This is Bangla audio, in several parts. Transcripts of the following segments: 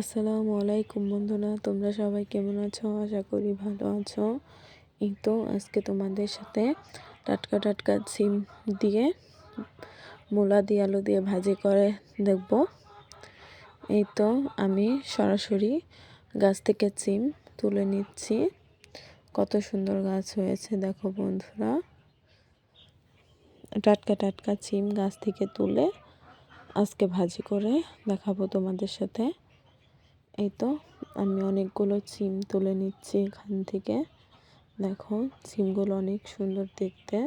আসসালামু আলাইকুম বন্ধুরা, তোমরা সবাই কেমন আছো? আশা করি ভালো আছো। এই তো আজকে তোমাদের সাথে টাটকা টাটকা সিম দিয়ে মূলা দিয়ে আলু দিয়ে ভাজি করে দেখব। এই তো আমি সরাসরি গাছ থেকে সিম তুলে নিচ্ছি। কত সুন্দর গাছ হয়েছে, দেখো বন্ধুরা। টাটকা টাটকা সিম গাছ থেকে তুলে আজকে ভাজি করে দেখাবো তোমাদের সাথে। এই তো, আমি অনেকগুলো সিম তুলে নিচ্ছি এখান থেকে। দেখো, সিমগুলো অনেক সুন্দর দেখতে।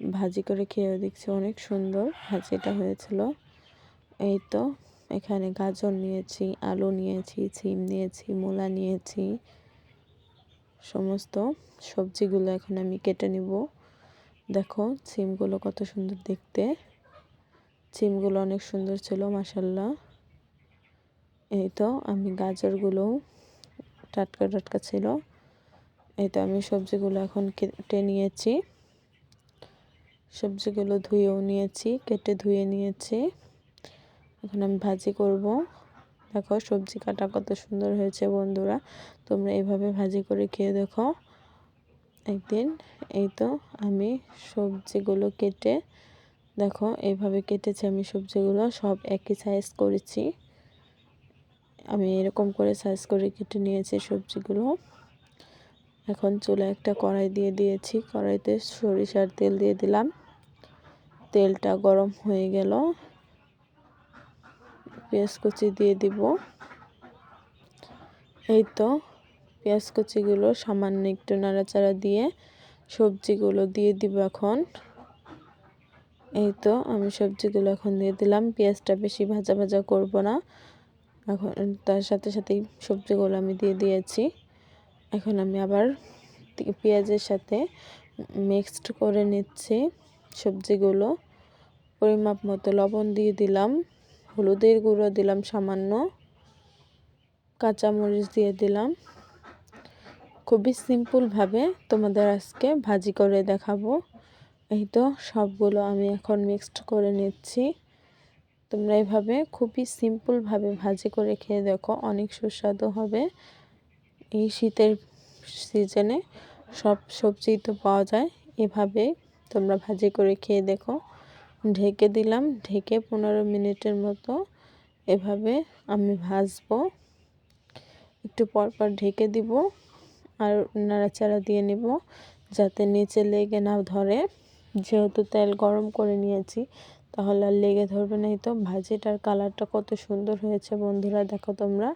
ভাজি করে খেয়েও দেখছি অনেক সুন্দর ভাজিটা হয়েছিল। এই তো, এখানে গাজর নিয়েছি, আলু নিয়েছি, সিম নিয়েছি, মূলা নিয়েছি। সমস্ত সবজিগুলো এখন আমি কেটে নিব। দেখো, সিমগুলো কত সুন্দর দেখতে। সিমগুলো অনেক সুন্দর ছিল মাসাল্লাহ এই তো আমি গাজরগুলো টাটকা টাটকা ছিল। এই তো আমি সবজিগুলো এখন কেটে নিয়েছি। সবজিগুলো ধুয়েও নিয়েছি, কেটে ধুয়ে নিয়েছি। এখন আমি ভাজি করব। দেখো সবজি কাটা কত সুন্দর হয়েছে বন্ধুরা। তোমরা এভাবে ভাজি করে খেয়ে দেখো। একদিন এই তো আমি সবজিগুলো কেটে, দেখো এইভাবে কেটেছি আমি সবজিগুলো, সব একই সাইজ করেছি। আমি এরকম করে সাইজ করে কেটে নিয়েছি সবজিগুলো। এখন চুলে একটা কড়াই দিয়ে দিয়েছি। কড়াইতে সরিষার তেল দিয়ে দিলাম। তেলটা গরম হয়ে গেল। পেঁয়াজ কুচি দিয়ে দিব। এই তো পেঁয়াজ কুচিগুলো সামান্য একটু নাড়াচাড়া দিয়ে সবজিগুলো দিয়ে দিব এখন। এই তো আমি সবজিগুলো এখন দিয়ে দিলাম। পেঁয়াজটা বেশি ভাজা ভাজা করব না। এখন তার সাথে সাথেই সবজিগুলো আমি দিয়ে দিয়েছি। এখন আমি আবার পেঁয়াজের সাথে মিক্সড করে নিচ্ছি সবজিগুলো। পরিমাপ মতো লবণ দিয়ে দিলাম, হলুদের গুঁড়ো দিলাম সামান্য, কাঁচামরিচ দিয়ে দিলাম। খুবই সিম্পলভাবে তোমাদের আজকে ভাজি করে দেখাবো। এই তো সবগুলো আমি এখন মিক্সড করে নিচ্ছি। তোমরা এভাবে খুবই সিম্পলভাবে ভাজি করে খেয়ে দেখো, অনেক সুস্বাদু হবে। এই শীতের সিজনে সব সবজি তো পাওয়া যায়, এভাবে তোমরা ভাজি করে খেয়ে দেখো। ঢেকে দিলাম, ঢেকে পনেরো মিনিটের মতো এভাবে আমি ভাজবো। একটু পর পর ঢেকে দিব আর নাড়াচাড়া দিয়ে নেব যাতে নিচে লেগে না ধরে। যেহেতু তেল গরম করে নিয়েছি তাহলে আর লেগে ধরবে না তো। ভাজিটার কালারটা কত সুন্দর হয়েছে বন্ধুরা, দেখো তোমরা।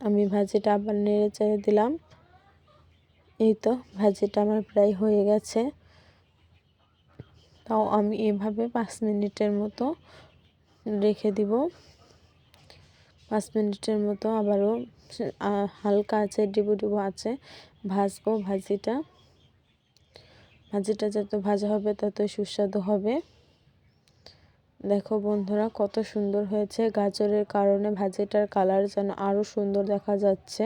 আমি ভাজিটা আবার নেড়ে চেড়ে দিলাম। এই তো, ভাজিটা আমার প্রায় হয়ে গেছে। তাও আমি এভাবে পাঁচ মিনিটের মতো রেখে দিব। পাঁচ মিনিটের মতো আবারও হালকা আছে, ডিবু ডিবু আছে। ভাজবো ভাজিটা। ভাজিটা যত ভাজা হবে, তত সুস্বাদু হবে। দেখো বন্ধুরা, কত সুন্দর হয়েছে। গাজরের কারণে ভাজিটার কালার যেন আরও সুন্দর দেখা যাচ্ছে।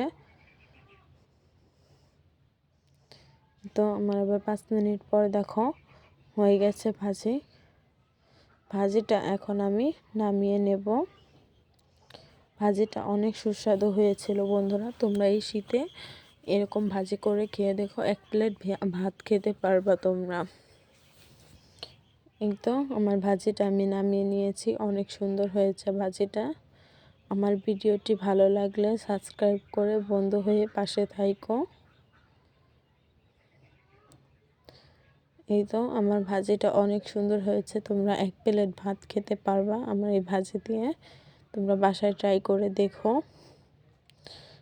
তো আমার আবার পাঁচ মিনিট পর দেখো হয়ে গেছে ভাজি। ভাজিটা এখন আমি নামিয়ে নেব। ভাজিটা অনেক সুস্বাদু হয়েছিল বন্ধুরা, তোমরা এই শীতে এরকম ভাজি করে খেয়ে দেখো, এক প্লেট ভাত খেতে পারবা তোমরা। এই তো আমার ভাজিটা আমি নামিয়ে নিয়েছি, অনেক সুন্দর হয়েছে ভাজিটা। আমার ভিডিওটি ভালো লাগলে সাবস্ক্রাইব করে বন্ধু হয়ে পাশে থাইকো। এই তো আমার ভাজিটা অনেক সুন্দর হয়েছে, তোমরা এক প্লেট ভাত খেতে পারবা আমার এই ভাজি দিয়ে। তোমরা বাসায় ট্রাই করে দেখো।